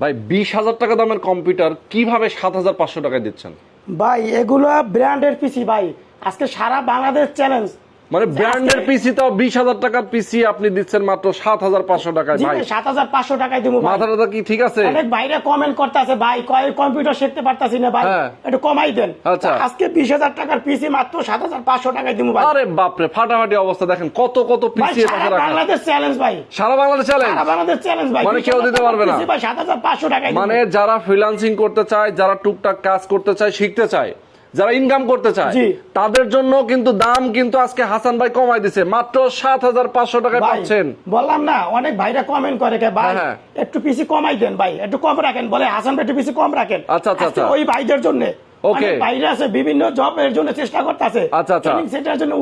ভাই, বিশ হাজার টাকা দামের কম্পিউটার কীভাবে সাত হাজার পাঁচশো টাকায় দিচ্ছেন? ভাই, এগুলো ব্র্যান্ডের পিসি ভাই। আজকে সারা বাংলাদেশ চ্যালেঞ্জ মানে ব্র্যান্ডের পিসি তাও বিশ হাজার টাকার পিসি আপনি দিচ্ছেন মাত্র সাত হাজার পাঁচশো টাকায় ভাই। সাত হাজার পাঁচশো টাকায় দেবো মাথাটা কি ঠিক আছে? অনেক বাইরে কমেন্ট করতে আছে ভাই কয় কম্পিউটার শিখতে পারতাছি না ভাই। হ্যাঁ। একটু কমাই দেন। আচ্ছা। আজকে বিশ হাজার টাকার পিসি মাত্র সাত হাজার পাঁচশো টাকায় দিব ভাই। আরে বাপরে ফাটাফাটি অবস্থা দেখেন কত কত পিসি বাংলাদেশ চ্যালেঞ্জ ভাই। সারা বাংলাদেশ চ্যালেঞ্জ সারা বাংলাদেশ চ্যালেঞ্জ ভাই। মানে কেউ দিতে পারবে না? সাত হাজার পাঁচশো টাকায় মানে যারা ফ্রিল্যান্সিং করতে চায় যারা টুকটাক কাজ করতে চায় শিখতে চায় যারা ইনকাম করতে চায় তাদের জন্য কিন্তু দাম কিন্তু আজকে হাসান ভাই কমাই দিছে মাত্র সাত হাজার পাঁচশো টাকায় পাচ্ছেন বললাম না অনেক ভাইরা কমেন্ট করে ভাই হ্যাঁ, হ্যাঁ। একটু পিসি কমাই দেন ভাই একটু কম রাখেন বলে হাসান ভাই একটু পিসি কম রাখেন আচ্ছা, আচ্ছা, আচ্ছা। ওই ভাইদের জন্য অনেক ভাইরা আছে বিভিন্ন জবের জন্য চেষ্টা করতেছে। আচ্ছা, আচ্ছা। সেটার জন্য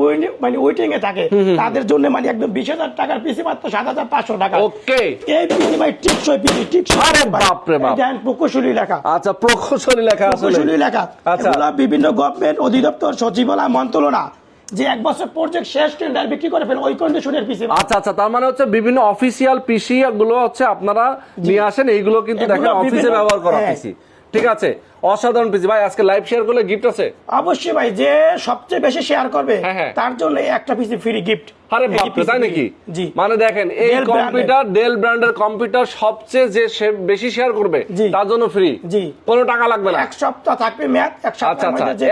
মানে ওয়েটিং এ থাকে। তাদের জন্য মানে একদম বিশ হাজার টাকার পিসি মাত্র সাত হাজার পাঁচশো টাকা। ওকে এই পিসি ভাই? টিকসই পিসি টিকসই আরে ভাই। বাপরে বাপ। প্রকৌশলী লেখা। আচ্ছা প্রকৌশলী লেখা আসলে প্রকৌশলী লেখা। আচ্ছা। বিভিন্ন গভর্নমেন্ট অধিদপ্তর সচিবালয় মন্ত্রণা যে এক বছর প্রজেক্ট শেষ টেন্ডার বিক্রি করে ফেলে ওই কন্ডিশনের পিসি আচ্ছা আচ্ছা তার মানে হচ্ছে বিভিন্ন অফিসিয়াল পিসি গুলো হচ্ছে আপনারা নিয়ে আসেন এইগুলো কিন্তু দেখেন অফিসে ব্যবহার করা হ্যাঁ। পিসি ঠিক আছে অসাধারণ পিসি। ভাই আজকে লাইভ শেয়ার করলে গিফট আছে? অবশ্যই ভাই যে সবচেয়ে বেশি শেয়ার করবে হ্যাঁ, হ্যাঁ। তার জন্য একটা পিসি ফ্রি গিফট আরে বাপরে তাই নাকি? জি। মানে দেখেন এই কম্পিউটার ডেল ব্র্যান্ডের কম্পিউটার সবচেয়ে যে বেশি শেয়ার করবে। তার জন্য ফ্রি জি। কোনো টাকা লাগবে না। এক সপ্তাহ থাকবে ম্যাথ এক আচ্ছা, আচ্ছা,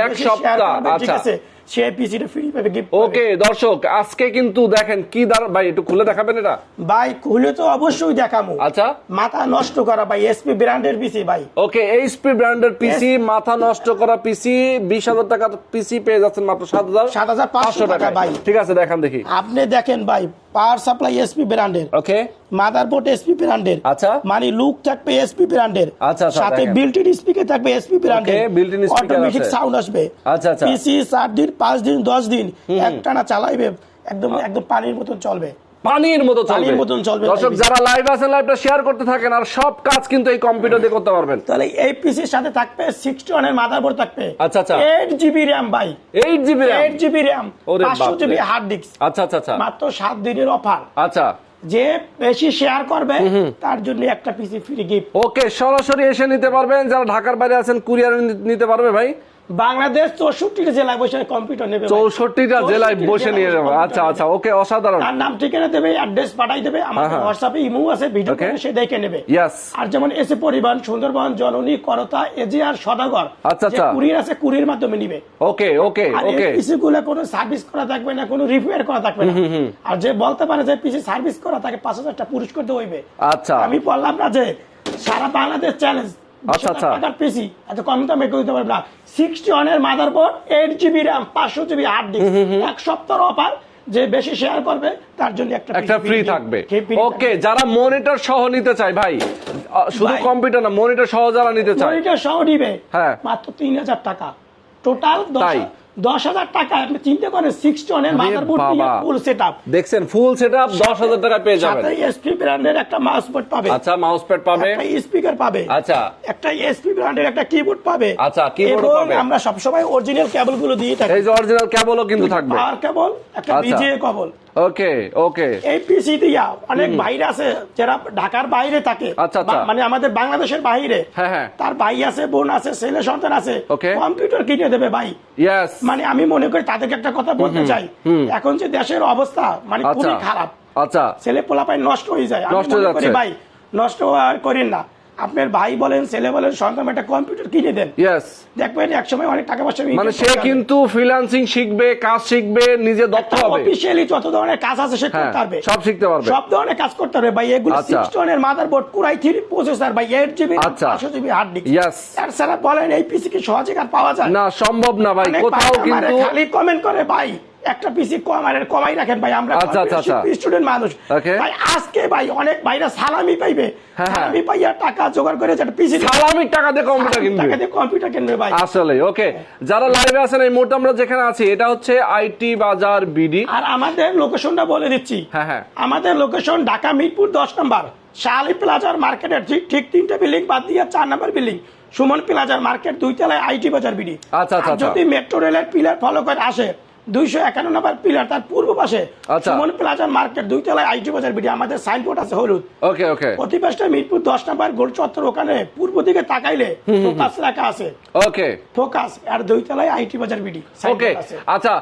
এক সপ্তাহ, করবে ঠিক আচ্ছা। সে পিসিটা ফ্রি পাবে গিফট ওকে দর্শক আজকে কিন্তু দেখেন কি দার ভাই একটু খুলে দেখাবেন এটা? ভাই খুলে তো অবশ্যই দেখামু আচ্ছা। মাথা নষ্ট করা ভাই এসপি ব্র্যান্ডের পিসি ভাই। ওকে এইচপি ব্র্যান্ডের পিসি মাথা নষ্ট করা পিসি বিশ হাজার টাকার পিসি পেয়ে যাচ্ছেন মাত্র সাত হাজার 7,500 টাকা ভাই। ঠিক আছে দেখান দেখি। আপনি দেখেন ভাই পাওয়ার সাপ্লাই এসপি ব্র্যান্ডের ওকে মাদারবোর্ড এসপি ব্র্যান্ডের আচ্ছা। মানে লুক থাকবে এসপি ব্র্যান্ডের আচ্ছা, আচ্ছা, সাথে দেখেন। বিল্ট ইন স্পিকার থাকবে এসপি ব্র্যান্ডের built-in অটোমেটিক সাউন্ড আসবে। আচ্ছা, আচ্ছা। পিসি সাত দিন পাঁচ দিন দশ দিন একটানা চালাইবে একদম একদম পানির মতন চলবে। পানির মতো চলবে। পানির মতন চলবে দর্শক যারা লাইভ আছেন লাইভটা শেয়ার করতে থাকেন আর সব কাজ কিন্তু এই কম্পিউটার দিয়ে করতে পারবেন। তাহলে এই পিসির সাথে থাকবে সিক্সটি ওয়ানের মাদারবোর্ড থাকবে। আচ্ছা, আচ্ছা। এইট জিবি র্যাম ভাই। Eight GB eight GB RAM ওরে পাঁচশো বাপরে। জিবি হার্ড ডিস্ক আচ্ছা আচ্ছা আচ্ছা। মাত্র সাত দিনের অফার আচ্ছা। যে বেশি শেয়ার করবে তার জন্য একটা পিসি ফ্রি গিফট ওকে সরাসরি এসে নিতে পারবেন। যারা ঢাকার বাইরে আছেন কুরিয়ার নিতে পারবে ভাই। বাংলাদেশ চৌষট্টিটা জেলায় বসে কম্পিউটার নেবে চৌষট্টিটা জেলায় বসে নিয়ে যাব। আচ্ছা আচ্ছা ওকে অসাধারণ। তার নাম ঠিকানা দেবে অ্যাড্রেস পাঠাই দেবে আমাদের হ্যাঁ, হ্যাঁ। হোয়াটসঅ্যাপে ইমো আছে ভিডিও করে সে দেখে নেবে. আর যেমন এসে পরিবহন সুন্দরবন জননী করতা এজে আর সদাগর আচ্ছা, আচ্ছা। কুরিয়ার আছে কুরিয়ার মাধ্যমে নিবে। ওকে ওকে আর ওকে এই পিসি গুলো কোনো সার্ভিস করা থাকবে না কোনো রিপেয়ার করা থাকবে না। আর যে বলতে পারে যে পিসি সার্ভিস করা তাকে পাঁচ হাজার টাকা পুরস্কার হইবে। আচ্ছা। আমি বললাম না যে সারা বাংলাদেশ চ্যালেঞ্জ আচ্ছা, আচ্ছা। টাকার পিসি আচ্ছা কম দামে কেউ দিতে পারবে না। সিক্সটি ওয়ানের mother board eight GB RAM পাঁচশো জিবি হার্ড ডিস্ক এক সপ্তাহ অফার যে বেশি শেয়ার করবে তার জন্য একটা একটা ফ্রি থাকবে। ওকে যারা মনিটর সহ নিতে চায় ভাই শুধু কম্পিউটার না মনিটর সহ যারা নিতে চায়। মনিটর সহ নিবে। হ্যাঁ। মাত্র তিন হাজার টাকা। টোটাল তাই? দশ হাজার টাকা আপনি চিন্তা করেন সিক্স টনের motherboard mother full set up দেখছেন ফুল সেট আপ দশ হাজার টাকা পেয়ে যাবেন। সাথে এসপি ব্র্যান্ডের একটা মাউস পাবে। আচ্ছা মাউস প্যাড পাবে। একটা স্পিকার পাবে। আচ্ছা। একটা এসপি ব্র্যান্ডের একটা কিবোর্ড পাবে। আচ্ছা, কিবোর্ড পাবে। আমরা সবসময় অরিজিনাল কেবলগুলো দিয়ে থাকি। এই যে অরিজিনাল কেবলও কিন্তু থাকবে। আর কেবল একটা আচ্ছা। বিজিএ কেবল ওকে ওকে এই অনেক আছে যারা ঢাকার বাইরে থাকে আচ্ছা, আচ্ছা। মানে আমাদের বাংলাদেশের বাইরে হ্যাঁ, হ্যাঁ। তার ভাই আছে বোন আছে ছেলে সন্তান আছে কম্পিউটার কিনে দেবে ভাই। মানে আমি মনে করি তাদেরকে একটা কথা বলতে চাই এখন যে দেশের অবস্থা মানে খুবই আচ্ছা খারাপ। আচ্ছা। ছেলে পোলাপাই নষ্ট হয়ে যায়। নষ্ট হয়ে যাচ্ছে। ভাই নষ্ট করেন না। আপনার ভাই বলেন ছেলে বলেন সন্তান একটা কম্পিউটার কিনে দেন। দেখবেন এক সময় অনেক টাকা পয়সা মানে সে কিন্তু ফ্রিল্যান্সিং শিখবে কাজ শিখবে নিজে দক্ষ হবে। অফিসিয়ালি যত ধরনের কাজ আছে সে হ্যাঁ, করতে পারবে। সব শিখতে পারবে। সব ধরনের কাজ করতে পারবে। ভাই এগুলো আচ্ছা। সিক্স টনের motherboard core i three processor ভাই এইট জিবি আচ্ছা। পাঁচশো জিবি হার্ড ডিস্ক. আর স্যার বলেন এই পিসি কি সহজে আর পাওয়া যায়? না সম্ভব না ভাই। কোথাও কিন্তু খালি কমেন্ট করে ভাই। একটা পিসি কম আর কমাই রাখেন ভাই আমরা আচ্ছা, আচ্ছা, আচ্ছা। স্টুডেন্ট মানুষ। ভাই আজকে ভাই অনেক ভাইরা সালামি পাইবে। হ্যাঁ, হ্যাঁ। সালামি পাইয়া টাকা জোগাড় করে একটা পিসি সালামির টাকা দিয়ে কম্পিউটার কিনবে। টাকা দিয়ে কম্পিউটার কিনবে ভাই। আসলে ওকে যারা লাইভে আছেন এই মুহূর্তে আমরা যেখানে আছি এটা হচ্ছে আইটি বাজার বিডি আর আমাদের লোকেশনটা বলে দিচ্ছি। হ্যাঁ, হ্যাঁ। আমাদের লোকেশন ঢাকা মিরপুর দশ নম্বর। শালি প্লাজার মার্কেটের ঠিক ঠিক তিনটে বিল্ডিং বাদ দিয়ে চার নম্বর বিল্ডিং সুমন প্লাজার মার্কেট দুই তলায় আইটি বাজার বিডি আচ্ছা, আচ্ছা, যদি মেট্রো রেলের পিলার ফলো করে আসে দুইশো একান্ন নাম্বার পিলার তার পূর্ব পাশে আচ্ছা। সুমন প্লাজা মার্কেট দুই তলায় আইটি বাজার বিডি আমাদের সাইনবোর্ড আছে হলুদ। ওকে ওকে। প্রতি পাশটা মিরপুর দশ নাম্বার গোল চত্বর ওখানে পূর্ব দিকে তাকাইলে ফোকাস রাখা আছে। ওকে। ফোকাস আর দুই তলায় আইটি বাজার বিডি ওকে আচ্ছা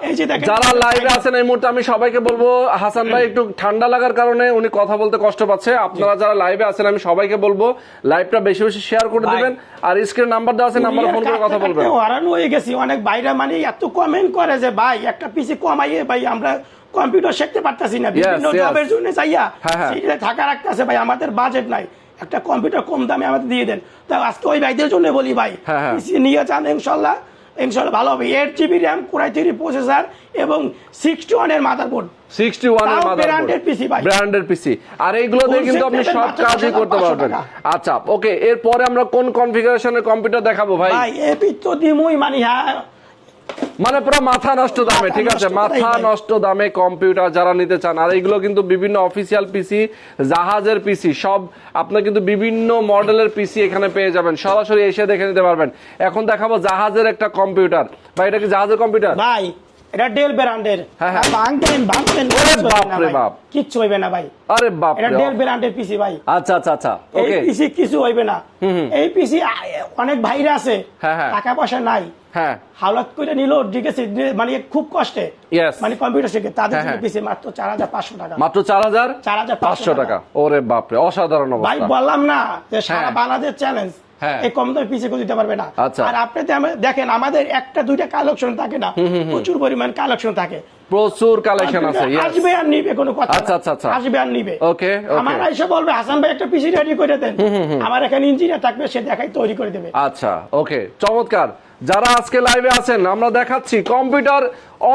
যারা লাইভে আছেন এই মুহূর্তে আমি সবাইকে বলব হাসান ভাই একটু ঠান্ডা লাগার কারণে উনি কথা বলতে কষ্ট পাচ্ছে। আপনারা যারা লাইভে আছেন আমি সবাইকে বলব লাইভটা বেশি বেশি শেয়ার করে। দিবেন। আর স্ক্রিন নাম্বার দেওয়া আছে নাম্বার ফোন করে কথা বলবেন। হারান হয়ে গেছি অনেক বাইরে মানে এত কমেন্ট করে যে ভাই একটা পিসি কমাইয়ে ভাই আমরা কম্পিউটার শিখতে পারতাছি না। বিভিন্ন জবের জন্য চাইয়া হ্যাঁ, হ্যাঁ। সেটা থাকা রাখতেছে ভাই আমাদের বাজেট নাই। একটা কম্পিউটার কম দামে আমাদের দিয়ে দেন। তা আজকে ওই ভাইদের জন্য বলি ভাই হ্যাঁ, হ্যাঁ। পিসি নিয়ে যান ইনশাল্লাহ। ইনশাল্লাহ ভালো হবে। Eight GB RAM core i three processor এবং সিক্সটি ওয়ানের মাদারবোর্ড সিক্সটি মাদারবোর্ড branded ভাই। ব্র্যান্ডের পিসি আর এইগুলো দিয়ে কিন্তু আপনি সব কাজই করতে পারবেন। আচ্ছা ওকে এরপরে আমরা কোন কনফিগারেশনের কম্পিউটার দেখাবো ভাই? ভাই এপি তো দিমুই মানে হ্যাঁ মানে পুরো মাথা নষ্ট দামে ঠিক আছে? মাথা নষ্ট দামে কম্পিউটার যারা নিতে চান আর এইগুলো কিন্তু বিভিন্ন অফিসিয়াল পিসি জাহাজের পিসি সব আপনার কিন্তু বিভিন্ন মডেলের পিসি এখানে পেয়ে যাবেন। সরাসরি এসে দেখে নিতে পারবেন। এখন দেখাবো জাহাজের একটা কম্পিউটার। বা এটা কি জাহাজের কম্পিউটার? ভাই এটা ডেল ব্র্যান্ডের হ্যাঁ, হ্যাঁ। ভাঙতেন ভাঙতেন কিচ্ছু হইবে বাপ না ভাই। বাপ। কিচ্ছু হইবে না ভাই আরে বাপ এটা রে ডেল ব্র্যান্ডের পিসি ভাই আচ্ছা আচ্ছা আচ্ছা এই পিসি কিছু হইবে না এই পিসি অনেক ভাইরা আছে হ্যাঁ। টাকা পয়সা নাই হ্যাঁ হাওলাত করে নিল আছে মানে খুব কষ্টে. মানে কম্পিউটার শিখে তাদের জন্য। পিসি মাত্র চার হাজার পাঁচশো টাকা মাত্র চার হাজার 4,500 পাঁচশো টাকা ওরে বাপরে অসাধারণ ভাই বললাম না যে সারা। বাংলাদেশ চ্যালেঞ্জ। এই কম দামে পিছিয়ে দিতে পারবে না। আচ্ছা। আর আপনি দেখেন আমাদের একটা দুইটা কালেকশন থাকে না। প্রচুর পরিমাণ কালেকশন থাকে। প্রচুর কালেকশন আছে আসবে আর নিবে কোনো কথা আচ্ছা, আচ্ছা, আচ্ছা। আসবে আর নিবে। Okay. আমার এসে বলবে হাসান ভাই একটা পিসি রেডি করে দেন। আমার এখানে ইঞ্জিনিয়ার থাকবে সে দেখাই তৈরি করে দেবে। আচ্ছা ওকে চমৎকার। যারা আজকে লাইভে আছেন আমরা দেখাচ্ছি কম্পিউটার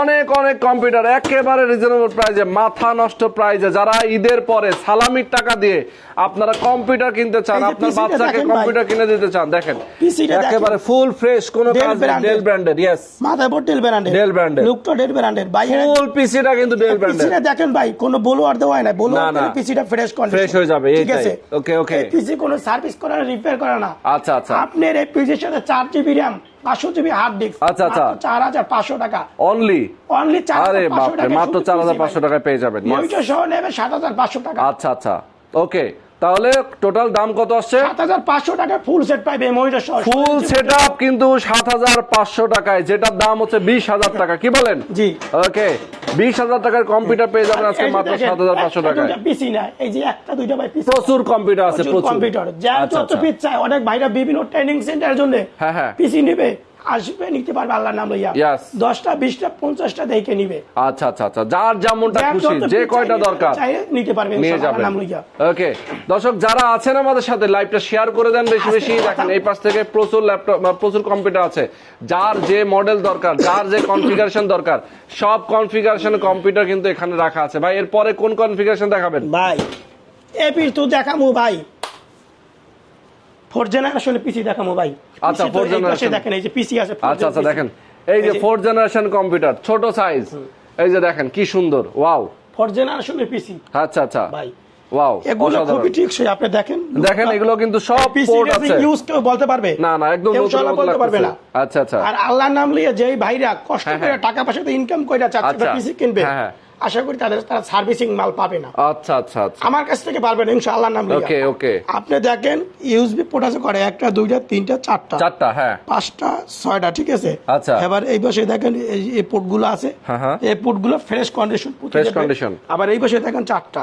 অনেক অনেক কম্পিউটার একেবারে রিজনেবল প্রাইজে মাথা নষ্ট প্রাইজে যারা ঈদের পরে সালামির টাকা দিয়ে আপনারা কম্পিউটার কিনতে চান আপনার বাচ্চাকে কম্পিউটার কিনে দিতে চান দেখেন। একেবারে ফুল ফ্রেশ কোনো। ডেল ব্র্যান্ডের ইয়েস মাদারবোর্ড ডেল ব্র্যান্ডের Dell brand-এর। লুকটা ডেল ব্র্যান্ডের ভাই ফুল পিসিটা কিন্তু ডেল ব্র্যান্ডের পিসিটা দেখেন ভাই কোনো বলো আর দেওয়া না বলো। পিসিটা ফ্রেশ কন্ডিশন Fresh হয়ে যাবে, ঠিক। আছে? Okay, okay. পিসি কোনো সার্ভিস করে রিপেয়ার করে না। আচ্ছা আচ্ছা। আপনার এই পিসির সাথে চার জিবি র্যাম পাঁচশো জিবি হার্ড ডিস্ক আচ্ছা, আচ্ছা। চার হাজার পাঁচশো টাকা। অনলি অনলি চার আরে বাপরে টাকা মাত্র চার হাজার পাঁচশো টাকায় পেয়ে যাবেন. মনিটর সহ নেবে সাত হাজার পাঁচশো টাকা। আচ্ছা আচ্ছা। ওকে তাহলে টোটাল দাম কত আসছে? সাত হাজার পাঁচশো টাকা ফুল সেট পাইবে মনিটর ফুল সেট কিন্তু সাত হাজার পাঁচশো টাকায় যেটার দাম হচ্ছে বিশ হাজার টাকা। কি বলেন? জি। ওকে বিশ হাজার টাকার কম্পিউটার পেয়ে যাবেন আজকে মাত্র সাত হাজার পাঁচশো টাকায়। পিসি না এই যে একটা দুইটা ভাই পিসি প্রচুর কম্পিউটার আছে প্রচুর কম্পিউটার যা আচ্ছা, যত আচ্ছা। পিস চায় অনেক ভাইরা বিভিন্ন ট্রেনিং সেন্টারের জন্য হ্যাঁ, হ্যাঁ। পিসি নিবে। আসবে নিতে পারবে আল্লাহর নাম লইয়া। Yes. দশটা বিশটা পঞ্চাশটা দেখে নিবে। আচ্ছা আচ্ছা আচ্ছা। যার যেমনটা খুশি যে কয়টা দরকার নিতে পারবে নাম লইয়া। ওকে। দর্শক যারা আছেন আমাদের সাথে লাইভটা শেয়ার করে দেন বেশি বেশি। দেখেন এই পাশ থেকে প্রচুর ল্যাপটপ প্রচুর কম্পিউটার আছে। যার যে মডেল দরকার যার যে কনফিগারেশন দরকার সব কনফিগারেশন কম্পিউটার কিন্তু এখানে রাখা আছে। ভাই এরপরে কোন কনফিগারেশন দেখাবেন? ভাই এপির তো দেখামু ভাই। ফোর জেনারেশন পিসি দেখামু ভাই। আচ্ছা, পাশে generation। দেখেন এই যে পিসি আছে আচ্ছা আচ্ছা দেখেন। এই যে ফোর্থ জেনারেশন কম্পিউটার ছোট সাইজ এই যে দেখেন কি সুন্দর ওয়াও ফোর জেনারেশনের পিসি আচ্ছা আচ্ছা। ভাই ওয়াও এগুলো খুবই টিকসই আপনি দেখেন। দেখেন এগুলো কিন্তু সব পোর্ট আছে। ইউজ কেউ বলতে পারবে না না একদম নতুন বলতে পারবে না। আচ্ছা আচ্ছা। আর আল্লাহর নাম লিয়ে যেই ভাইরা কষ্ট হ্যাঁ, করে হ্যাঁ। টাকা পয়সা ইনকাম করে চাচ্ছে আচ্ছা। পিসি কিনবে হ্যাঁ, হ্যাঁ। আশা করি তাদের তারা সার্ভিসিং মাল পাবে না। আচ্ছা আচ্ছা আচ্ছা। আমার কাছ থেকে পারবেন ইনশাআল্লাহ নাম ওকে ওকে। আপনি দেখেন ইউএসবি পোর্ট আছে করে একটা দুইটা তিনটা চারটা। চারটা হ্যাঁ। পাঁচটা ছয়টা ঠিক আছে? আচ্ছা। এবার এই পাশে দেখেন এই পোর্টগুলো আছে হ্যাঁ, হ্যাঁ। এই পোর্টগুলো ফ্রেশ কন্ডিশন ফ্রেশ কন্ডিশন আবার এই পাশে দেখেন চারটা।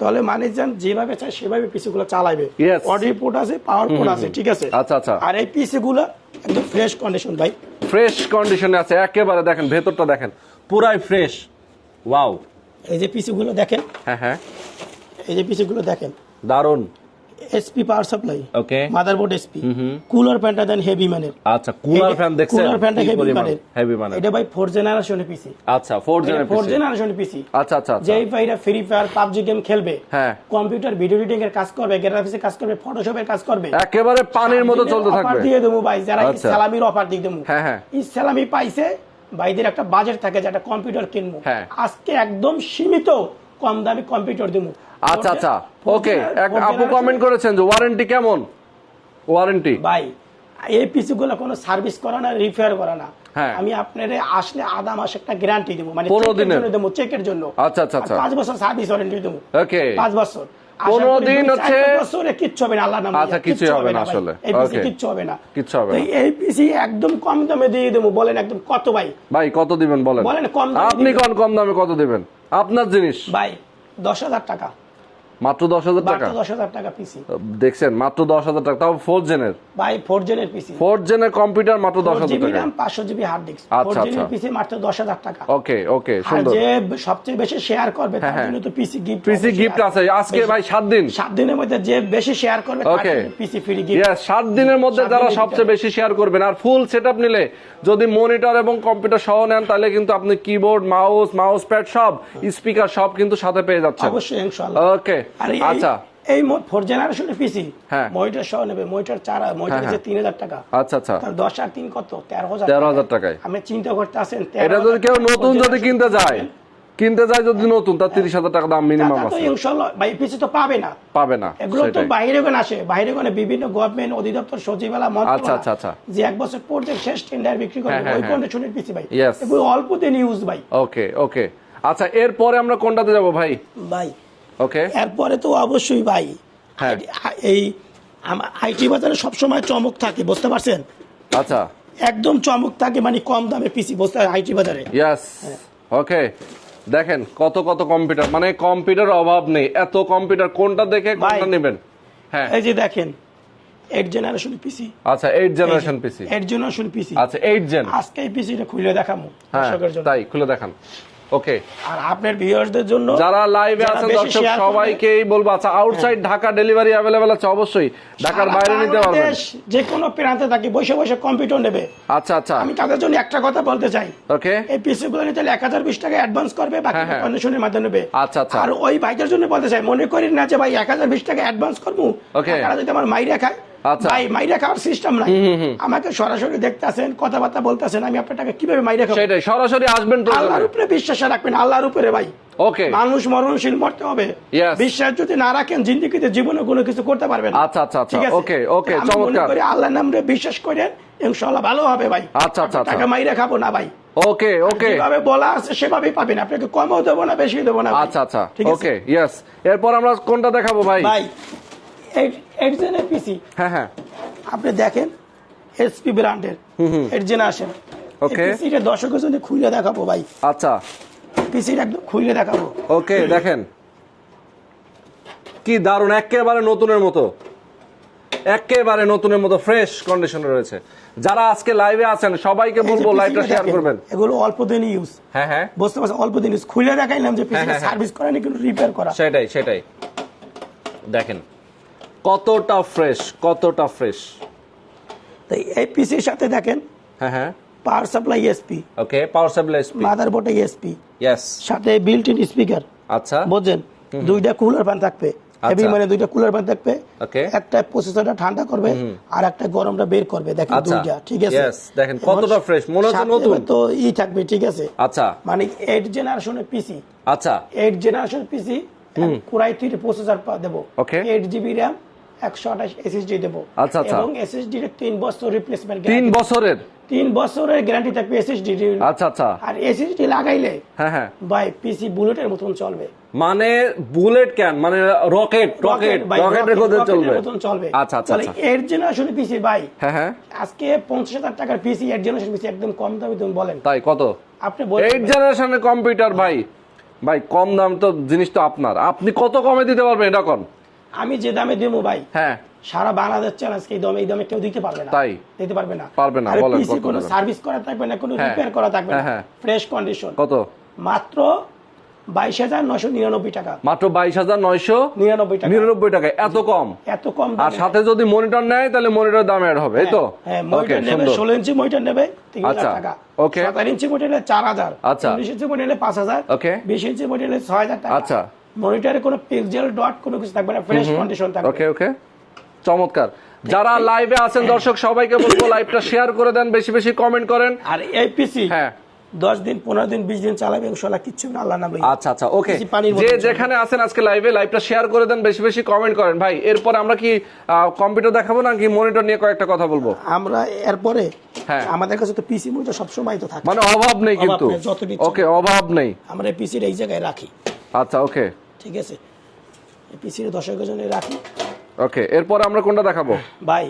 তাহলে মানে যান যেভাবে চায় সেভাবে পিসি গুলো চালাবে. অডিও পোর্ট আছে পাওয়ার পোর্ট আছে ঠিক আছে? আচ্ছা, আচ্ছা। আর এই পিসি গুলো একদম ফ্রেশ কন্ডিশন ভাই। ফ্রেশ কন্ডিশনে আছে একেবারে দেখেন ভেতরটা দেখেন পুরাই ফ্রেশ ওয়াও। এই যে পিসিগুলো দেখেন? হ্যাঁ হ্যাঁ। এই যে পিসিগুলো দেখেন? দারুণ SP power supply okay motherboard SP cooler ফ্যানটা দেন হেভি মানের আচ্ছা কুলার ফ্যান দেখছেন? কুলার ফ্যানটা হেভি মানের হেভি মানে এটা ভাই ফোর জেনারেশনের পিসি আচ্ছা ফোর জেনের ফোর জেনারেশনের পিসি আচ্ছা আচ্ছা আচ্ছা। যেই ভাইরা ফ্রি ফায়ার পাবজি গেম খেলবে হ্যাঁ। কম্পিউটার ভিডিও এডিটিং এর কাজ করবে গ্রাফিক্স এর কাজ করবে ফটোশপের কাজ করবে একেবারে পানির মতো চলতে অফার থাকবে। দিয়ে দেবো ভাই যারা আচ্ছা। সালামির অফার দিয়ে দেবো। হ্যাঁ, হ্যাঁ। সালামি পাইছে ভাইদের একটা বাজেট থাকে যে একটা কম্পিউটার কিনবো। হ্যাঁ। আজকে একদম সীমিত কম দামি কম্পিউটার দেবো। আচ্ছা আচ্ছা। ওকে আপু কমেন্ট করেছেন যে ওয়ারেন্টি কেমন? ওয়ারেন্টি ভাই এই পিসি গুলো কোনো সার্ভিস করে না রিপেয়ার করে না। হ্যাঁ। আমি আপনার আসলে আধা মাস একটা গ্যারান্টি দেবো। মানে দেবো চেকের জন্য। আচ্ছা, আচ্ছা, আচ্ছা। পাঁচ বছর সার্ভিস ওয়ারেন্টি দেবো। ওকে পাঁচ বছর। আশা পনেরো দিন হচ্ছে- কিচ্ছু হবে না আল্লাহ নামে। আচ্ছা, কিছুই হবে না আসলে। এই পিসি কিচ্ছু হবে না। কিচ্ছু হবে না। এই পিসি একদম কম দামে দিয়ে দেবো বলেন একদম কত ভাই? ভাই কত দিবেন বলেন? বলেন, কম দামে আপনি। কোন কম দামে কত দিবেন? আপনার জিনিস। ভাই দশ হাজার টাকা। মাত্র দশ হাজার টাকা? মাত্র দশ হাজার টাকা পিসি দেখছেন মাত্র দশ হাজার টাকা। তাও ফোর জেনের ভাই ফোর জেনের পিসি ফোর জেনের কম্পিউটার মাত্র দশ হাজার জিবি টাকা। পাঁচশো জিবি হার্ড ডিস্ক ফোর জেনের। পিসি মাত্র দশ হাজার টাকা। ওকে ওকে আর সুন্দর। যে সবচেয়ে বেশি শেয়ার করবে তার হ্যাঁ, জন্য তো পিসি গিফট পিসি গিফট আছে। আজকে ভাই সাত দিন। সাত দিনের মধ্যে যে বেশি শেয়ার করবে তার Okay. পিসি ফ্রি গিফট সাত দিনের মধ্যে যারা সবচেয়ে বেশি শেয়ার করবেন। আর ফুল সেট নিলে যদি মনিটর এবং কম্পিউটার সহ নেন তাহলে কিন্তু আপনি কিবোর্ড মাউস মাউস প্যাড সব স্পিকার সব কিন্তু সাথে পেয়ে যাচ্ছেন। অবশ্যই ইনশাআল্লাহ। ওকে আচ্ছা। এই ফোর জেনারেশনের পিসি হ্যাঁ। সহ নেবে চার হ্যাঁ, যে হ্যাঁ। তিন হাজার টাকা। আচ্ছা আচ্ছা। দশ আর তিন কত? তেরো হাজার তেরো হাজার টাকায়। আমি চিন্তা করতে আসেন এটা যদি কেউ নতুন যদি কিনতে যায় কিনতে যায় যদি নতুন তার তিরিশ হাজার টাকা দাম মিনিমাম আছে। ইনশাল্লাহ ভাই পিসি তো পাবে না। পাবে না এগুলো তো বাইরে কোন আসে বাইরে কোন বিভিন্ন গভর্নমেন্ট অধিদপ্তর সচিবালয় আচ্ছা, আচ্ছা, আচ্ছা। যে এক বছর পর্যন্ত শেষ টেন্ডার বিক্রি করে হ্যাঁ, হ্যাঁ, ওই হ্যাঁ। কন্ডিশনের পিসি ভাই. এগুলো অল্পতে নিউজ ভাই। ওকে ওকে আচ্ছা এরপরে আমরা কোনটাতে যাব ভাই? ভাই ওকে এরপরে তো অবশ্যই ভাই হ্যাঁ। এই আইটি বাজারে সবসময় চমক থাকে বুঝতে পারছেন? আচ্ছা। একদম চমক থাকে মানে কম দামে পিসি বুঝতে আইটি বাজারে। ইয়াস ওকে দেখেন কত কত কম্পিউটার মানে কম্পিউটার অভাব নেই। এত কম্পিউটার কোনটা দেখে কোনটা নেবেন? হ্যাঁ। এই যে দেখেন এইট জেনারেশন পিসি আচ্ছা eight generation PC eight generation PC আচ্ছা এইট জেন আজকে এই পিসিটা খুলে দেখাবো হ্যাঁ দর্শকের জন্য। তাই খুলে দেখান। ওকে আর আপনার ভিউয়ারদের জন্য যারা লাইভে আছেন দর্শক সবাইকেই বলব আচ্ছা আউটসাইড ঢাকা ডেলিভারি অ্যাভেলেবেল আছে অবশ্যই। ঢাকার বাইরে নিতে পারবেন। যে কোনো প্রান্তে থাকি বসে বসে কম্পিউটার নেবে। আচ্ছা আচ্ছা। আমি তাদের জন্য একটা কথা বলতে চাই। ওকে এই পিসি গুলো নিতে এক হাজার বিশ টাকা অ্যাডভান্স করবে বাকি হ্যাঁ, হ্যাঁ। কন্ডিশনের মাধ্যমে নেবে। আচ্ছা, আচ্ছা। আর ওই ভাইদের জন্য বলতে চাই মনে করি না যে ভাই এক হাজার বিশ টাকা অ্যাডভান্স করব। Okay. টাকাটা যদি আমার মাইরা খায়। ভাই মাইরা খাওয়ার সিস্টেম নাই। আমাকে সরাসরি দেখতে কথাবার্তা বলতে আমি আপনার টাকা কীভাবে মাইরা খাব? সেটাই সরাসরি আসবেন আল্লাহর উপরে বিশ্বাস রাখবেন আল্লাহর উপরে ভাই। ওকে মানুষ মরণশীল মরতে হবে। বিশ্বাস যদি না রাখেন জিন্দিগিতে জীবনে কোনো কিছু করতে পারবেন আচ্ছা, আচ্ছা, আচ্ছা। চমৎকার। আল্লাহর নামে বিশ্বাস করেন ইনশাআল্লাহ ভালো হবে ভাই। আচ্ছা, আচ্ছা, আপনার টাকা আচ্ছা। মাইরা খাব না ভাই। ওকে ওকে যেভাবে বলা আছে সেভাবেই পাবেন। আপনাকে কমও দেবো না বেশি দেবো না আচ্ছা আচ্ছা। ঠিক আছে? ওকে ইয়েস এরপর আমরা কোনটা দেখাবো ভাই? ভাই এইট জেনের পিসি হ্যাঁ হ্যাঁ। আপনি দেখেন এসপি ব্র্যান্ডের। এইট আসেন। Okay. পিসিটা দর্শকের জন্য খুলে দেখাবো ভাই। আচ্ছা। পিসিটা একদম খুলে দেখাবো। ওকে দেখেন। কি দারুণ একেবারে নতুনের মতো। একেবারে নতুনের মতো ফ্রেশ কন্ডিশনে রয়েছে। যারা আজকে লাইভে আছেন সবাইকে বলব লাইভটা শেয়ার করবেন। এগুলো অল্প দিন ইউজ হ্যাঁ হ্যাঁ। বুঝতে পারছেন? অল্প দিন use। খুলে দেখাইলাম যে হ্যাঁ, হ্যাঁ, হ্যাঁ। সার্ভিস করা নাকি রিপেয়ার করা। সেটাই সেটাই। দেখেন। কতটা ফ্রেশ কতটা ফ্রেশ তাই এই পিসির সাথে দেখেন হ্যাঁ হ্যাঁ। Power supply SP okay power supply SP মাদারবোর্ডে SP yes সাথে বিল্ট ইন স্পিকার আচ্ছা। বুঝছেন? দুইটা কুলার ফ্যান থাকবে হেভি আচ্ছা। মানে দুইটা কুলার ফ্যান থাকবে Okay. একটা প্রসেসরটা ঠান্ডা করবে আর একটা গরমটা বের করবে দেখেন আচ্ছা। দুইটা ঠিক আছে? দেখেন কতটা fresh, মনে হচ্ছে নতুন। তো ই থাকবে ঠিক আছে? আচ্ছা। মানে এইট জেনারেশনের পিসি আচ্ছা। Eight generation PC core i three processor দেবো। Okay. Eight GB RAM SSD দেবো। আচ্ছা, আচ্ছা। এবং এসএসডি এর তিন বছর রিপ্লেসমেন্ট তিন বছরের? তিন বছরের গ্যারান্টি থাকবে এসএসডি আচ্ছা আচ্ছা। আর এসএসডি লাগাইলে হ্যাঁ হ্যাঁ। ভাই পিসি বুলেটের মতন চলবে। মানে বুলেট ক্যান মানে রকেট রকেট রকেটের চলবে। মতন চলবে। আচ্ছা আচ্ছা এর জেনারেশন পিসি ভাই। হ্যাঁ হ্যাঁ। আজকে পঞ্চাশ হাজার টাকার পিসি এর জেনারেশন পিসি একদম কম দামে তুমি বলেন। তাই কত? আপনি বলেন। জেনারেশনের কম্পিউটার ভাই। ভাই কম দাম তো জিনিস তো আপনার। আপনি কত কমে দিতে পারবেন এটা কোন? আমি যে দামে দেবো ভাই হ্যাঁ। সারা বাংলাদেশ চ্যালেঞ্জ এই দামে এই দামে কেউ দিতে পারবে না? তাই? দিতে পারবে না। পারবে না, বলেন, পিসি কত কোনো সার্ভিস করা থাকবে না কোনো হ্যাঁ। রিপেয়ার করা থাকবে না। হ্যাঁ, হ্যাঁ। ফ্রেশ কন্ডিশন কত? মাত্র বাইশ হাজার নশো নিরানব্বই টাকা। মাত্র বাইশ হাজার নয়শো নিরানব্বই টাকা। নিরানব্বই টাকায় এত কম? এত কম আর সাথে যদি মনিটর নেয় তাহলে মনিটর দাম অ্যাড হবে এই তো? হ্যাঁ ওকে মনিটর নেবে ষোলো ইঞ্চি মনিটর নেবে তিন হাজার আচ্ছা, টাকা। okay. সাতার ইঞ্চি মনিটর চার হাজার আচ্ছা। উনিশ ইঞ্চি মনিটর পাঁচ হাজার Okay. বিশ ইঞ্চি মনিটর ছয় হাজার টাকা। আচ্ছা। মনিটরে কোনো পিক্সেল ডট কোনো কিছু থাকবে না ফ্রেশ কন্ডিশন থাকবে। ওকে ওকে চমৎকার। যারা লাইভে আছেন দর্শক সবাইকে বলব লাইভটা শেয়ার করে দেন বেশি বেশি কমেন্ট করেন। আর এই পিসি হ্যাঁ। দশ দিন পনেরো দিন বিশ দিন চালাবে ইনশাল্লাহ কিচ্ছু না, আল্লাহ নাম। আচ্ছা আচ্ছা ওকে যে যেখানে আছেন আজকে লাইভে লাইভটা শেয়ার করে দেন বেশি বেশি কমেন্ট করেন। ভাই এরপর আমরা কি কম্পিউটার দেখাবো না কি মনিটর নিয়ে কয়েকটা কথা বলব? আমরা এরপরে হ্যাঁ। আমাদের কাছে তো পিসি মনিটর সবসময় তো থাকে। মানে অভাব নেই কিন্তু। ওকে অভাব নেই। আমরা পিসির এই জায়গায় রাখি। আচ্ছা ওকে ঠিক আছে। পিসির দশকের জন্য রাখি। ওকে এরপর আমরা কোনটা দেখাবো? ভাই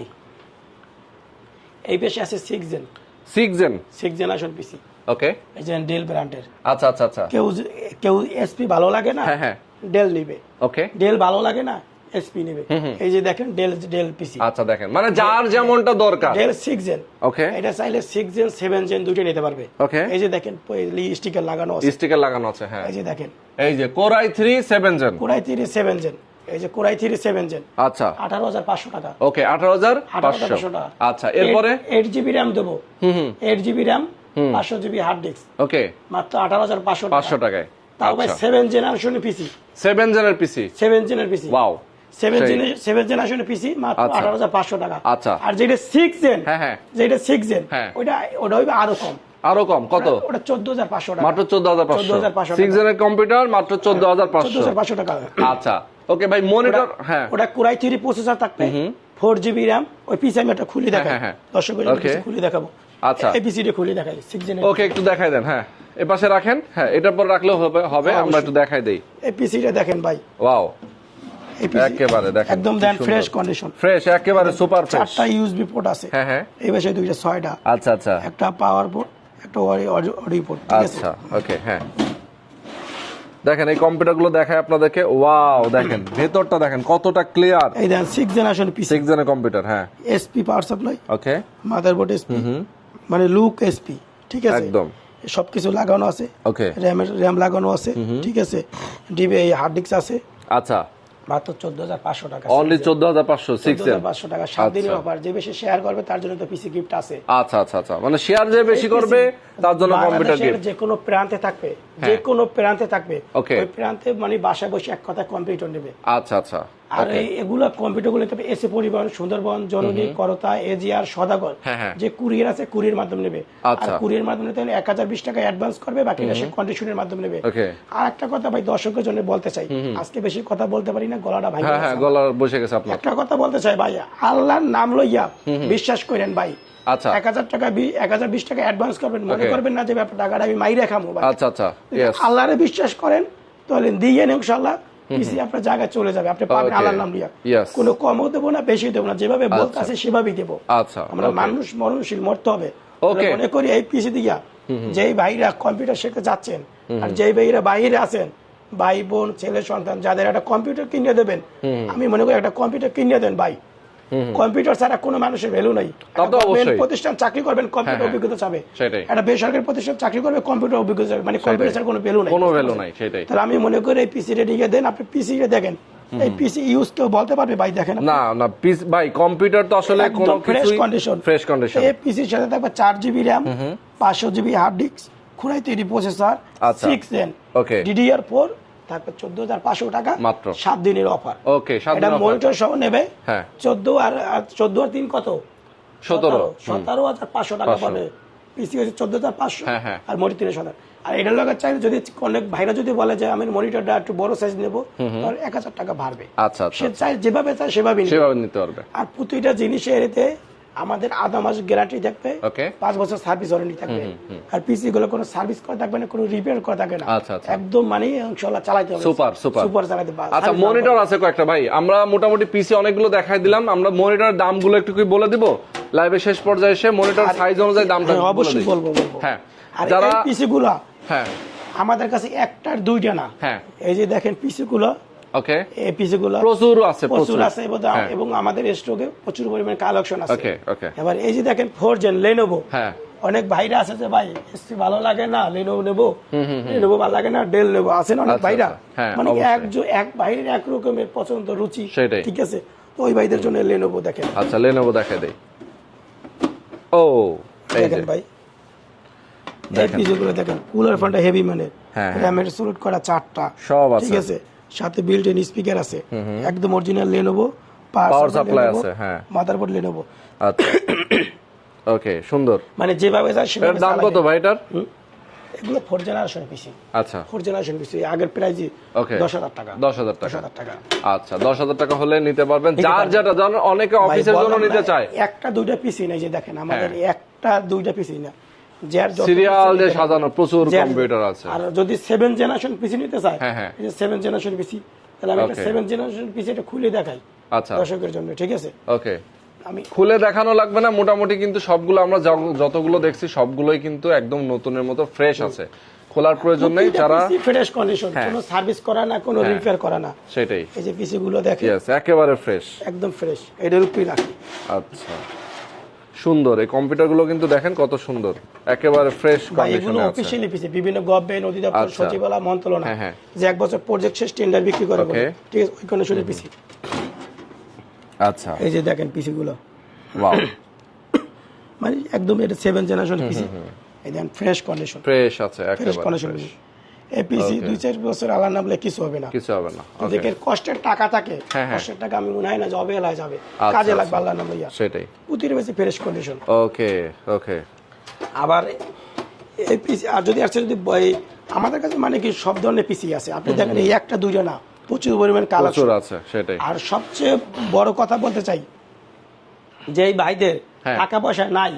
এই পেশে আছে six gen six gen six gen আসল পিসি। ওকে। এই যে ডেল ব্র্যান্ডের আচ্ছা আচ্ছা আচ্ছা। কেউ কেউ এসপি ভালো লাগে না? হ্যাঁ, হ্যাঁ। ডেল নিবে। ওকে। ডেল ভালো লাগে না? এসপি নেবে। এই যে দেখেন ডেল ডেল পিসি আচ্ছা দেখেন। মানে যার যেমনটা দরকার। ডেল সিক্স জেন ওকে এটা চাইলে সিক্স জেন সেভেন জেন দুটো নিতে পারবে। Okay. এই যে দেখেন স্টিকার লাগানো আছে। স্টিকার লাগানো আছে হ্যাঁ। এই যে দেখেন। এই যে core i three seven gen core i three seven gen এই যে কোরাই থ্রি সেভেন জেন আচ্ছা। আঠারো হাজার পাঁচশো টাকা। ওকে আঠারো হাজার আঠারো হাজার পাঁচশো। টাকা। আচ্ছা এরপরে? এইট জিবি র্যাম দেবো। Hmm hmm. Eight GB RAM পাঁচশো জিবি হার্ড ডিস্ক ওকে মাত্র আঠারো হাজার পাঁচশো পাঁচশো টাকায়। তাও ভাই আচ্ছা। সেভেন জেনারেশন পিসি সেভেন জেনের পিসি সেভেন জেনের পিসি ওয়াও সেভেন পিসি মাত্র আচ্ছা। আঠারো হাজার পাঁচশো টাকা। আর যেটা সিক্স জেন। যেটা সিক্স জেন। ওটা হইবে আরও কম। আরও কম কত? ওটা চোদ্দ হাজার পাঁচশো টাকা। মাত্র চোদ্দ হাজার পাঁচশো। সিক্স জেনের কম্পিউটার মাত্র চোদ্দ হাজার পাঁচশো। টাকা। ওকে ভাই মনিটর হ্যাঁ। ওটা কোরাই থ্রি প্রসেসর থাকবে। ফোর জিবি র্যাম ওই পিসি আমি একটা খুলে দেখাই হ্যাঁ, হ্যাঁ। দর্শকের খুলে দেখাবো। আচ্ছা। এই পিসিটা খুলে দেখাই সিক্স জেনের ওকে একটু দেখাই দেন হ্যাঁ। এ পাশে রাখেন হ্যাঁ এটার পর রাখলেও হবে হবে হ্যাঁ, আমরা একটু দেখাই দেই। দেখেন ভাই। ওয়াও একেবারে দেখেন একদম দেন ফ্রেশ কন্ডিশন ফ্রেশ একেবারে সুপার ফ্রেশ চারটা ইউএসবি পোর্ট আছে। হ্যাঁ হ্যাঁ। এই পাশে দুইটা ছয়টা। আচ্ছা আচ্ছা। একটা পাওয়ার পোর্ট একটা অডিও পোর্ট আচ্ছা ওকে হ্যাঁ। দেখেন এই কম্পিউটারগুলো দেখায় আপনাদেরকে। ওয়াও দেখেন ভেতরটা দেখেন কতটা ক্লিয়ার এই সিক্স জেনারেশন পিসি সিক্স জেনের কম্পিউটার হ্যাঁ। SP power supply okay motherboard SP মানে লুক এসপি ঠিক আছে? একদম। সবকিছু লাগানো আছে। ওকে র্যাম র্যাম লাগানো আছে ঠিক আছে? ডিবি এই হার্ড ডিস্ক আছে। আচ্ছা। মাত্র চোদ্দ হাজার পাঁচশো টাকা অনলি চোদ্দ হাজার পাঁচশো সিক্স পাঁচশো টাকা। সাত দিনের আচ্ছা। অফার যে বেশি শেয়ার করবে তার জন্য তো পিসি গিফট আছে। আচ্ছা আচ্ছা আচ্ছা। মানে শেয়ার যে বেশি করবে তার জন্য কম্পিউটার গিফট যে কোনো প্রান্তে থাকবে যে কোনো প্রান্তে থাকবে. ওই প্রান্তে মানে বাসায় বসে এক কথা কম্পিউটার নেবে। আচ্ছা আচ্ছা। আর এগুলা কম্পিউটারগুলো তবে এসে পরিবহন সুন্দরবন জননী করতা এজিআর সদাগর হ্যাঁ, হ্যাঁ। যে কুরিয়ার আছে কুরিয়ার মাধ্যমে নেবে। আর আচ্ছা। কুরিয়ার মাধ্যমে তাহলে এক হাজার বিশ টাকা অ্যাডভান্স করবে বাকিটা সে কন্ডিশনের মাধ্যমে নেবে। আর একটা কথা ভাই দর্শকের জন্য বলতে চাই আজকে বেশি কথা বলতে পারি না গলাটা ভাই হ্যাঁ গলা বসে গেছে আপনার। একটা কথা বলতে চাই ভাই আল্লাহর নাম লইয়া বিশ্বাস করেন ভাই। আচ্ছা। এক হাজার টাকা এক হাজার বিশ টাকা অ্যাডভান্স করবেন মনে করবেন না যে ব্যাপার টাকাটা আমি মাইরে খামো আচ্ছা আচ্ছা। আল্লাহরে বিশ্বাস করেন তাহলে দিয়ে ইনশাল্লাহ পিসি আপনার জায়গায় চলে যাবে। আপনি পাবেন আল্লাহর নাম. কোনো কমও দেবো না বেশি দেবো না যেভাবে বলতে আছে সেভাবেই দেবো। আচ্ছা, আমরা মানুষ মরণশীল মরতে হবে। মনে করি এই পিসি দিয়া যেই ভাইরা কম্পিউটার শিখতে যাচ্ছেন আর যেই ভাইরা বাইরে আছেন ভাই বোন ছেলে সন্তান যাদের একটা কম্পিউটার কিনে দেবেন আমি মনে করি একটা কম্পিউটার কিনে দেন ভাই। কম্পিউটার ছাড়া কোনো মানুষের ভ্যালু নাই। প্রতিষ্ঠান চাকরি করবেন হ্যাঁ, কম্পিউটার হ্যাঁ, অভিজ্ঞতা চাবে একটা বেসরকারি প্রতিষ্ঠান চাকরি করবে কম্পিউটার অভিজ্ঞতা মানে কম্পিউটার ছাড়া কোনো ভ্যালু নাই। কোনো ভ্যালু নাই সেটাই। তাহলে আমি মনে করি এই পিসি রেডি গিয়ে দেন আপনি পিসি দেখেন। এই পিসি ইউজ কেউ বলতে পারবে? ভাই দেখেন না না পিস ভাই কম্পিউটার তো আসলে কোনো ফ্রেশ কন্ডিশন ফ্রেশ কন্ডিশন এই পিসির সাথে থাকবে 4 GB RAM 500 GB hard disk core i three processor 6 gen okay DDR4 চোদ্দ হাজার পাঁচশো টাকা মাত্র। সাত দিনের অফার ওকে এটা মনিটর সহ নেবে। হ্যাঁ। চোদ্দ আর চোদ্দ আর তিন কত? সতেরো। সতেরো। হাজার পাঁচশো টাকা পাবে পিসি হচ্ছে চোদ্দ হাজার পাঁচশো। হ্যাঁ, হ্যাঁ। আর মনিটর তিনশো হাজার আর এটার চাই যদি অনেক ভাইরা যদি বলে যে আমি মনিটরটা একটু বড় সাইজ নেব তাহলে এক হাজার টাকা বাড়বে। আচ্ছা, আচ্ছা। সে চাই যেভাবে চাই সেভাবে সেভাবে নিতে পারবে। আর প্রতিটা জিনিসের এতে আমাদের আধা মাস গ্যারান্টি থাকবে। পাঁচ বছর সার্ভিস ওয়ারেন্টি থাকবে। আর পিসি গুলো কোনো সার্ভিস করা থাকবে না কোনো রিপেয়ার করা থাকবে না। আচ্ছা, আচ্ছা। একদম মানে ইনশাআল্লাহ চালাতে হবে। সুপার সুপার সুপার চালাতে পারবে। আচ্ছা মনিটর আছে কয়েকটা ভাই। আমরা মোটামুটি পিসি অনেকগুলো দেখাই দিলাম। আমরা মনিটরের দামগুলো একটু কি বলে দিব? লাইভে শেষ পর্যায়ে এসে মনিটর সাইজ অনুযায়ী দামটা হ্যাঁ, অবশ্যই বলব বলব। হ্যাঁ। যারা পিসি গুলা হ্যাঁ। আমাদের কাছে একটার দুইটা না। হ্যাঁ। এই যে দেখেন পিসি গুলো ওকে এই পিসি গুলো প্রচুর আছে প্রচুর আছে এবং হ্যাঁ। আমাদের স্টকে প্রচুর পরিমাণে কালেকশন আছে। Okay, okay. এবার এই যে দেখেন ফোর জেন লেনোভো হ্যাঁ। অনেক ভাইরা আছে যে ভাই ভালো লাগে না লেনোভো নেব? লেনোভো ভালো লাগে না ডেল নেব। আছেন অনেক আচ্ছা, ভাইরা। আচ্ছা। হ্যাঁ, মানে এক এক ভাইয়ের এক রকমের পছন্দ রুচি। ঠিক আছে? তো ওই ভাইদের জন্য লেনোভো দেখেন। আচ্ছা লেনোভো দেখাই দেই। ও দেখেন ভাই। এই দেখেন। কুলার ফান্ডা হেভি মানে। হ্যাঁ, হ্যাঁ। র্যামের সোলট করা চারটা। সব আছে। ঠিক আছে? সাথে বিল্ট ইন স্পিকার আছে। একদম অরিজিনাল লেনোভো Power supply আছে, হ্যাঁ। মাদারবোর্ড লেনোভো আচ্ছা। ওকে সুন্দর। মানে যেভাবে যায় এর সেভাবে দাম কত ভাই এটার? এগুলো ফোর জেনারেশন পিসি আচ্ছা। ফোর জেনারেশন পিসি আগের প্রাইজই. দশ হাজার টাকা। দশ হাজার দশ টাকা হাজার টাকা। আচ্ছা দশ হাজার টাকা হলে নিতে পারবেন। যার যেটা জানেন অনেকে অফিসের জন্য নিতে চায়। একটা দুইটা পিসি নেই যে দেখেন আমাদের হ্যাঁ। একটা দুইটা পিসি না সিরিয়াল দিয়ে সাজানো প্রচুর কম্পিউটার আছে। আর যদি সেভেন জেনারেশন পিসি নিতে চায় হ্যাঁ, হ্যাঁ। এই যে সেভেন জেনারেশন পিসি তাহলে আমি একটা Okay. জেনারেশন পিসি এটা খুলে দেখাই আচ্ছা। দর্শকের জন্য ঠিক আছে? ওকে আমি খুলে দেখানো লাগবে না মোটামুটি কিন্তু সবগুলো আমরা যতগুলো দেখছি সবগুলোই কিন্তু একদম নতুনের মতো ফ্রেশ আছে। খোলার প্রয়োজন নেই যারা ফ্রেশ কন্ডিশন হ্যাঁ। কোনো সার্ভিস করা না কোনো রিপেয়ার করা না। সেটাই। এই যে পিসি গুলো দেখে ইয়েস একেবারে ফ্রেশ একদম ফ্রেশ এটার উপরেই রাখি। আচ্ছা। সুন্দর। এই কম্পিউটারগুলো কিন্তু দেখেন কত সুন্দর। একেবারে ফ্রেশ কন্ডিশনে আছে। অফিসিয়ালি পিসি বিভিন্ন গভর্নমেন্ট অধিদপ্তর আচ্ছা। সচিবালয় মন্ত্রণালয়। হ্যাঁ, হ্যাঁ। যে এক বছর প্রজেক্ট শেষ টেন্ডার বিক্রি করে বলে। ঠিক আছে ওই কন্ডিশনের পিসি আচ্ছা। এই যে দেখেন পিসি গুলো ওয়াও মানে একদম এটা সেভেন জেনারেশন পিসি। এই দেখেন ফ্রেশ কন্ডিশন ফ্রেশ আছে একেবারে ফ্রেশ কন্ডিশন fresh। এই পিসি Okay. দুই চার বছর আলাদা নামলে কিছু হবে না। কিছু হবে না। যদি কষ্টের টাকা থাকে হ্যাঁ, হ্যাঁ। কষ্টের টাকা আমি মনে হয় না যে অবহেলায় যাবে। আচ্ছা, কাজে আচ্ছা। লাগবে আল্লাহ নাম লইয়া। সেটাই। প্রতিটা বেশি ফ্রেশ কন্ডিশন ওকে ওকে আবার এই পিসি আর যদি আসছে যদি আমাদের কাছে মানে কি সব ধরনের পিসি আছে। আপনি দেখেন এই একটা দুইটা না প্রচুর পরিমাণ কালার আছে। সেটাই। আর সবচেয়ে বড় কথা বলতে চাই যে এই ভাইদের হ্যাঁ। টাকা পয়সা নাই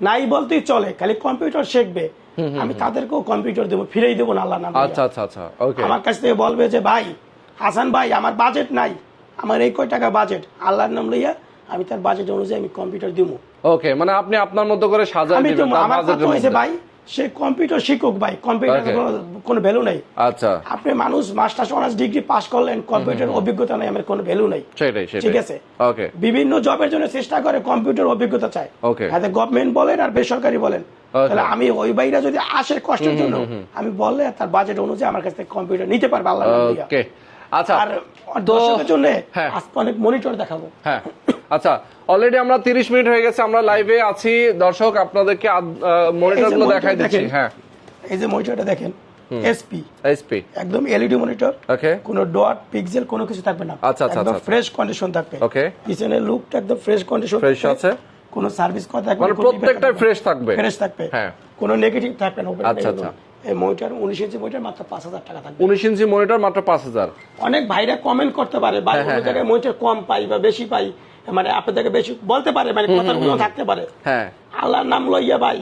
নাই বলতেই চলে খালি কম্পিউটার শিখবে। আমি তাদেরকেও কম্পিউটার দেবো ফিরেই দেবো না আল্লাহ নাম। আচ্ছা আচ্ছা আচ্ছা ওকে আমার কাছ থেকে বলবে যে ভাই হাসান ভাই আমার বাজেট নাই। আমার এই কয় টাকা বাজেট আল্লাহর নাম লইয়া আমি তার বাজেট অনুযায়ী আমি কম্পিউটার দিব ওকে মানে আপনি আপনার মতো করে সাজা আমি তো আমার ভাই সে কম্পিউটার শিখুক ভাই কম্পিউটার. কোনো ভ্যালু নাই। আচ্ছা। আপনি মানুষ মাস্টার্স অনার্স ডিগ্রি পাস করলেন কম্পিউটার অভিজ্ঞতা নাই আমার কোনো ভ্যালু নাই। সেটাই ঠিক আছে? ওকে বিভিন্ন জবের জন্য চেষ্টা করে কম্পিউটার অভিজ্ঞতা চায় Okay. হাতে গভর্নমেন্ট বলেন আর বেসরকারি বলেন। তাহলে আমি ওই বাইরা যদি আসে কষ্টের জন্য আমি বললে তার বাজেট অনুযায়ী আমার কাছ থেকে কম্পিউটার নিতে পারবে আল্লাহ নাম দিয়া। ওকে আচ্ছা আর দর্শকের জন্য হ্যাঁ। আজকে অনেক মনিটর দেখাবো। হ্যাঁ। আচ্ছা অলরেডি আমরা 30 মিনিট হয়ে গেছে আমরা লাইভে আছি। দর্শক আপনাদেরকে মনিটরগুলো দেখাই দিচ্ছি হ্যাঁ। এই যে মনিটরটা দেখেন এসপি এইচপি একদম এলইডি মনিটর ওকে কোনো ডট পিক্সেল কোনো কিছু থাকবে না। আচ্ছা, আচ্ছা, একদম আচ্ছা। ফ্রেশ কন্ডিশন থাকবে। Okay. পিছনের লুকটা একদম ফ্রেশ কন্ডিশন Fresh আছে? কোনো সার্ভিস কথা থাকবে মানে প্রত্যেকটাই fresh থাকবে? ফ্রেশ থাকবে। হ্যাঁ। কোনো নেগেটিভ থাকবে না আচ্ছা, আচ্ছা। এই মনিটর উনিশ ইঞ্চি মনিটর মাত্র পাঁচ হাজার টাকা থাকবে। উনিশ ইঞ্চি মনিটর মাত্র পাঁচ হাজার। অনেক ভাইরা কমেন্ট করতে পারে ভাই হ্যাঁ, হ্যাঁ, জায়গায় মনিটর কম পাই বা বেশি পাই। মানে আপনাদেরকে বেশি বলতে পারে মানে কথাগুলো থাকতে পারে। হ্যাঁ। আল্লাহর নাম লইয়া ভাই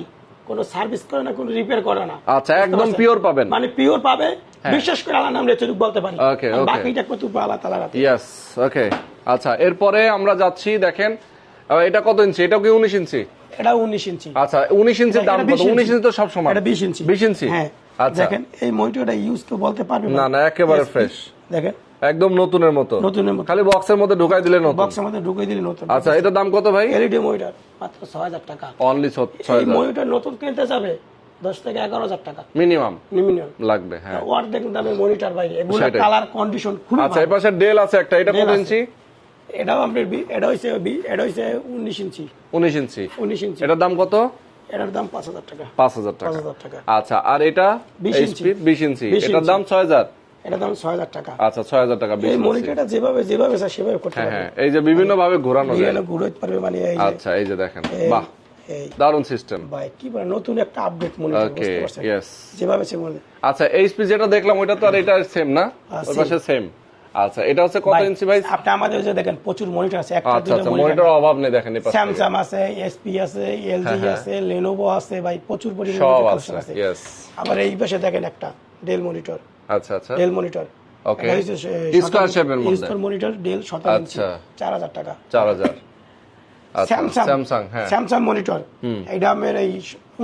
কোনো সার্ভিস করে না কোনো রিপেয়ার করে না। আচ্ছা, একদম pure পাবেন। মানে পিওর পাবে বিশ্বাস করে আল্লাহর নাম রেচুক বলতে পারি। আর okay. বাকিটা কত আল্লাহ তালা রাতে ইয়েস ওকে আচ্ছা এরপরে আমরা যাচ্ছি দেখেন এটা কত ইঞ্চি? এটাও কি উনিশ ইঞ্চি? এটা উনিশ ইঞ্চি। আচ্ছা উনিশ ইঞ্চি দাম এটা কত? 20 উনিশ ইঞ্চি। ইঞ্চি তো সব সময় এটা বিশ ইঞ্চি। বিশ ইঞ্চি? হ্যাঁ। আচ্ছা। দেখেন এই মনিটরটা ইউজ তো বলতে পারবে না, না, একেবারে ফ্রেশ দেখেন একদম নতুনের মতো। নতুনের মতো। খালি বক্সের মধ্যে ঢুকাই দিলে নতুন। বক্সের মধ্যে ঢুকাই দিলে নতুন। আচ্ছা এটার দাম কত ভাই? এলইডি মনিটর মাত্র 6000 টাকা। অনলি 6000 এই মনিটর নতুন কিনতে যাবে 10 থেকে 11000 টাকা। মিনিমাম মিনিমাম লাগবে হ্যাঁ। ওয়ার দেখুন দামে মনিটর ভাই। এগুলো কালার কন্ডিশন খুব ভালো আচ্ছা এই পাশে ডেল আছে একটা। এটা কত ইঞ্চি? এটাও আমাদের বি এটা হইছে বি এটা হইছে 19 ইঞ্চি। 19 ইঞ্চি। 19 ইঞ্চি। এটার দাম কত? এটার দাম 5000 টাকা। 5000 টাকা। আচ্ছা আর এটা 20 ইঞ্চি। 20 ইঞ্চি। এটার দাম 6000 এটা ছয় হাজার টাকা। আচ্ছা ছয় হাজার টাকা যেভাবে যেভাবে সেভাবে হ্যাঁ এই যে মানে বিভিন্ন ভাবে ঘোরানো মানে ভাই কি নতুন একটা আপডেট সেম আচ্ছা এটা হচ্ছে আপনি আমাদের দেখেন প্রচুর মনিটর আছে মনিটর অভাব নেই দেখেন আছে এসপি আছে আছে আছে ভাই প্রচুর আছে আবার এই পাশে দেখেন একটা ডেল মনিটর আচ্ছা আচ্ছা। Del monitor. Square shape এর মধ্যে। মনিটর ডেল সতেরো ইঞ্চি আচ্ছা। চার হাজার টাকা। চার হাজার। আচ্ছা স্যামসাং স্যামসাং হ্যাঁ। স্যামসাং মনিটর এটা আমার এই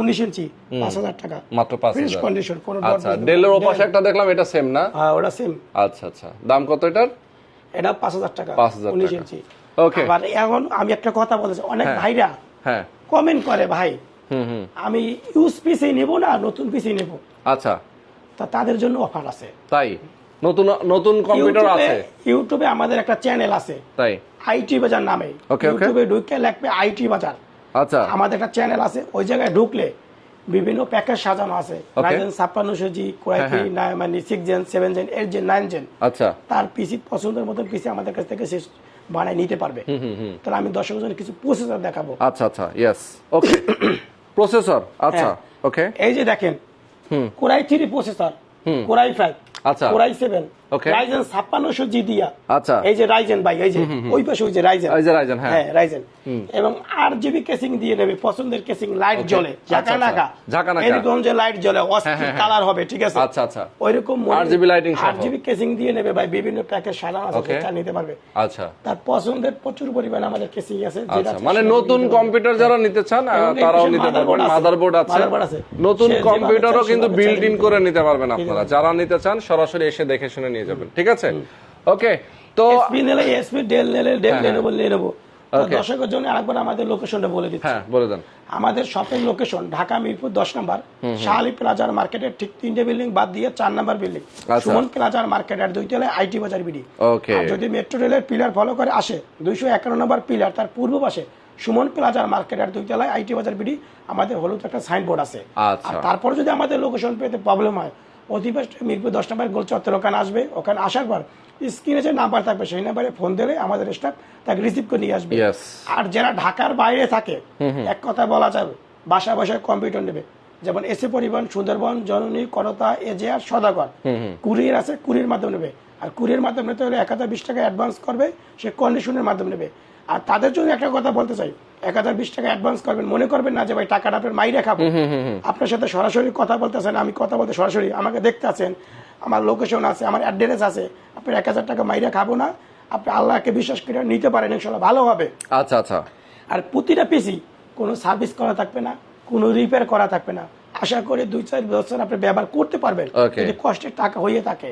উনিশ ইঞ্চি পাঁচ হাজার টাকা। মাত্র পাঁচ ফ্রেশ হাজার কন্ডিশন কোনো আচ্ছা ডেলের ওপাশে একটা দেখলাম এটা সেম না? হ্যাঁ ওটা সেম আচ্ছা আচ্ছা। দাম কত এটার? এটা পাঁচ হাজার টাকা 5,000 উনিশ টাকা। ইঞ্চি। Okay. আবার এখন আমি একটা কথা বলেছি অনেক হ্যাঁ। ভাইরা হ্যাঁ। কমেন্ট করে ভাই হুম হুম। আমি ইউজ পিসি নেব না নতুন পিসি নেব? আচ্ছা। তা তাদের জন্য অফার আছে। তাই? নতুন নতুন কম্পিউটার আছে। ইউটিউবে আমাদের একটা চ্যানেল আছে। তাই? আইটি বাজার নামে. ইউটিউবে ঢুকে লাগবে আইটি বাজার। আচ্ছা। আমাদের একটা চ্যানেল আছে ওই জায়গায় ঢুকলে বিভিন্ন প্যাকেজ সাজানো আছে। রাইজেন ছাপ্পান্নশো জি কোয়াইটি হ্যাঁ, মানে six gen seven gen eight gen nine gen আচ্ছা। তার পিসি পছন্দের মতন পিসি আমাদের কাছ থেকে সে বানায় নিতে পারবে। তাহলে আমি দর্শক জনের কিছু প্রসেসর দেখাবো। আচ্ছা আচ্ছা ইয়েস ওকে প্রসেসর আচ্ছা হ্যাঁ। ওকে এই যে দেখেন core i three processor core i five আচ্ছা। Core i seven. রাইজেন ছাপ্পান্নশো জি দিয়া। আচ্ছা। এই যে রাইজেন ভাই এই যে ওই পাশে ওই যে রাইজেন। যে Ryzen, হ্যাঁ। রাইজেন। এবং জিবি কেসিং দিয়ে নেবে পছন্দের কেসিং লাইট জ্বলে ঝাঁকা আচ্ছা, নাকা। ঝাঁকা নাকা। এরকম যে লাইট জ্বলে অস্থির হ্যাঁ, হ্যাঁ। কালার হবে ঠিক আছে? আচ্ছা, আচ্ছা। ওইরকম 8GB lighting সহ। আট জিবি কেসিং দিয়ে নেবে ভাই বিভিন্ন প্যাকেজ আছে. নিতে পারবে। আচ্ছা। তার পছন্দের প্রচুর পরিমাণে আমাদের কেসিং আছে যেটা আচ্ছা মানে নতুন কম্পিউটার যারা নিতে চান তারাও নিতে পারবেন মাদারবোর্ড আছে। নতুন কম্পিউটারও কিন্তু বিল্ট ইন করে নিতে পারবেন আপনারা। যারা নিতে চান সরাসরি এসে দেখে শুনে নিয়ে যাবেন ঠিক আছে? ওকে তো এসপি নিলে এসপি ডেল নিলে ডেল হ্যাঁ, নিয়ে নেব. দর্শকের জন্য আরেকবার আমাদের লোকেশনটা বলে দিচ্ছি। হ্যাঁ বলে দেন। আমাদের শপিং লোকেশন ঢাকা মিরপুর দশ নম্বর। শাহালি প্লাজার মার্কেটের ঠিক তিনটে বিল্ডিং বাদ দিয়ে চার নম্বর বিল্ডিং আচ্ছা। সুমন প্লাজার মার্কেটের দুই তলায় আইটি বাজার বিডি ওকে যদি মেট্রো রেলের পিলার ফলো করে আসে দুইশো একান্ন নম্বর পিলার তার পূর্ব পাশে সুমন প্লাজার মার্কেটের দুই তলায় আইটি বাজার বিডি আমাদের হলুদ একটা সাইনবোর্ড আছে। আচ্ছা। আর তারপর যদি আমাদের লোকেশন পেতে প্রবলেম হয় অধিবাস মিরপুর দশ নম্বর গোল চত্বর ওখানে আসবে। ওখানে আসার পর স্ক্রিনে যে নাম্বার থাকবে সেই নাম্বারে ফোন দিলে আমাদের স্টাফ তাকে রিসিভ করে নিয়ে আসবে। আর যারা ঢাকার বাইরে থাকে এক কথা বলা যাবে বাসা বাসায় কম্পিউটার নেবে। যেমন এসে পরিবহন সুন্দরবন জননী করতা এজেআর সদাগর। কুরিয়ার আছে কুরিয়ার মাধ্যমে নেবে। আর কুরিয়ার মাধ্যমে নিতে হলে এক হাজার বিশ টাকা অ্যাডভান্স করবে সে কন্ডিশনের মাধ্যমে নেবে। আর তাদের জন্য একটা কথা বলতে চাই। এক হাজার বিশ টাকা অ্যাডভান্স করবেন। মনে করবেন না যে ভাই টাকাটা আপনার মাইরে খাব। আপনার সাথে সরাসরি কথা বলতেছেন আমি কথা বলতে সরাসরি আমাকে দেখতে আছেন আমার লোকেশন আছে আমার অ্যাড্রেস আছে। আপনার এক হাজার টাকা মাইরে খাব না। আপনি আল্লাহকে বিশ্বাস করে নিতে পারেন ইনশাল্লাহ ভালো হবে। আচ্ছা আচ্ছা। আর প্রতিটা পিসি কোনো সার্ভিস করা থাকবে না কোনো রিপেয়ার করা থাকবে না। আশা করি দুই চার বছর আপনি ব্যবহার করতে পারবেন। যদি কষ্টের টাকা হয়ে থাকে।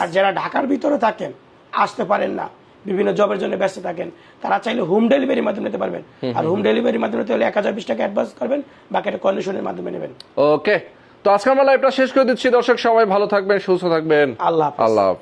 আর যারা ঢাকার ভিতরে থাকেন আসতে পারেন না। বিভিন্ন জবের জন্য ব্যস্ত থাকেন। তারা চাইলে হোম ডেলিভারির মাধ্যমে নিতে পারবেন। আর হোম ডেলিভারির মাধ্যমে নিতে হলে এক হাজার বিশ টাকা অ্যাডভান্স করবেন বাকিটা কন্ডিশনের মাধ্যমে নেবেন। ওকে তো আজকে আমরা লাইভটা শেষ করে দিচ্ছি। দর্শক সবাই ভালো থাকবেন সুস্থ থাকবেন। আল্লাহ হাফেজ। আল্লাহ।